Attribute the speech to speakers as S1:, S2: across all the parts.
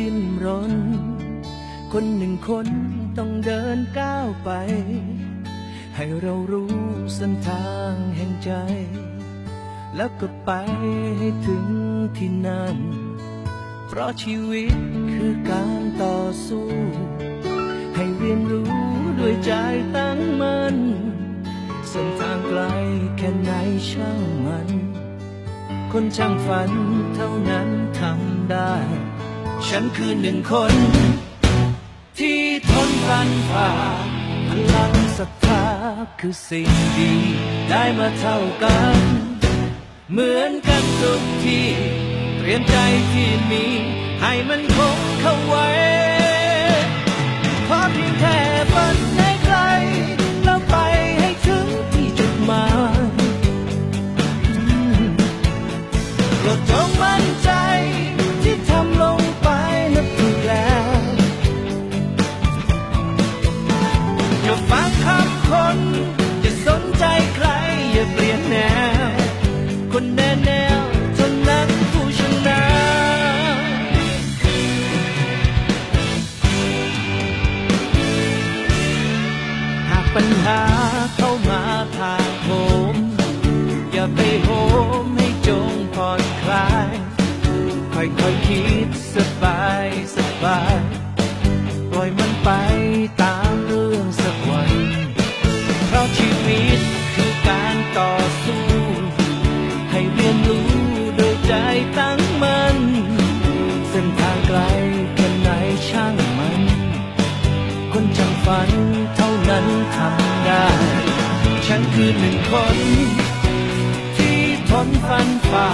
S1: รดิ้นรน คนหนึ่งคนต้องเดินก้าวไป ให้เรารู้เส้นทางแห่งใจ แล้วก็ไปให้ถึงที่นั่น เพราะชีวิตคือการต่อสู้ ให้เรียนรู้ด้วยใจตั้งมัน่นเส้นทางไกลแค่ไหนช่างมัน คนช่างฝันเท่านั้นทำได้ ฉันคือหนึ่งคน ที่ทนฟันฝ่าพลังศรัทธาคือสิ่งดี ได้มาเท่ากัน เหมือนกันทุกที่ เตรียมใจที่มี ให้มันคงเข้าไว้เพราะเพียงแค่ ปัญหาเข้ามาทางผมอย่าไปโหมให้จงผ่อนคลาย ค่อยๆคิดสบายสบายปล่อยมันไปตามเรื่องสักวัน เพราะชีวิตคือการต่อสู้ ให้เรียนรู้โดยใจตั้งมัน่นเส้นทางไกลแค่ไหนช่างมัน คนช่างฝันเท่า นั้นทำได้ ฉันคือหนึ่งคน ที่ทนฟันฝ่า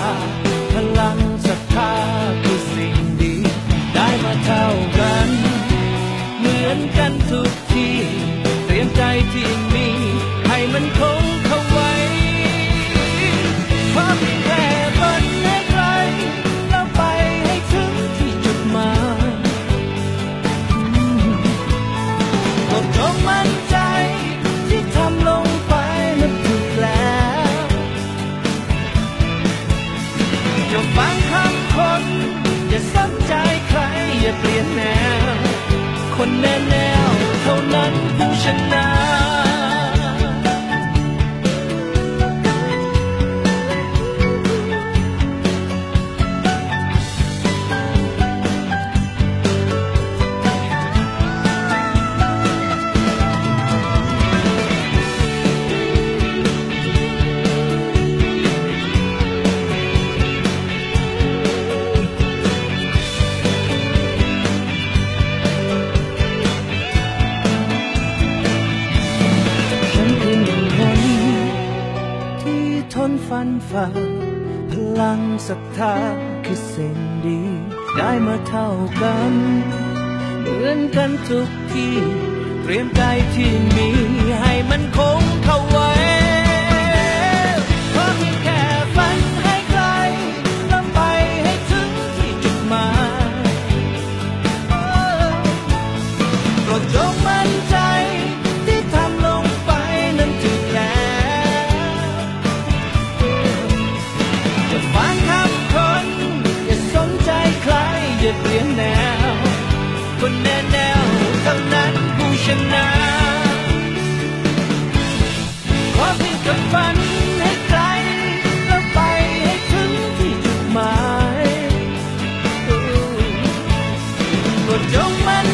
S1: ฟ้า พลังศรัทธาคือสิ่งดี ได้มาเท่ากัน เหมือนกันทุกที่ เตรียมใจที่มีให้มันคงเข้าไว้ จ็บเรียงแนว คนแน่แนวเท่านั้นผู้ชนะขอเพียงกับฝันให้ไกลแล้วไปให้ถึงที่จุดหมายกดจงมัน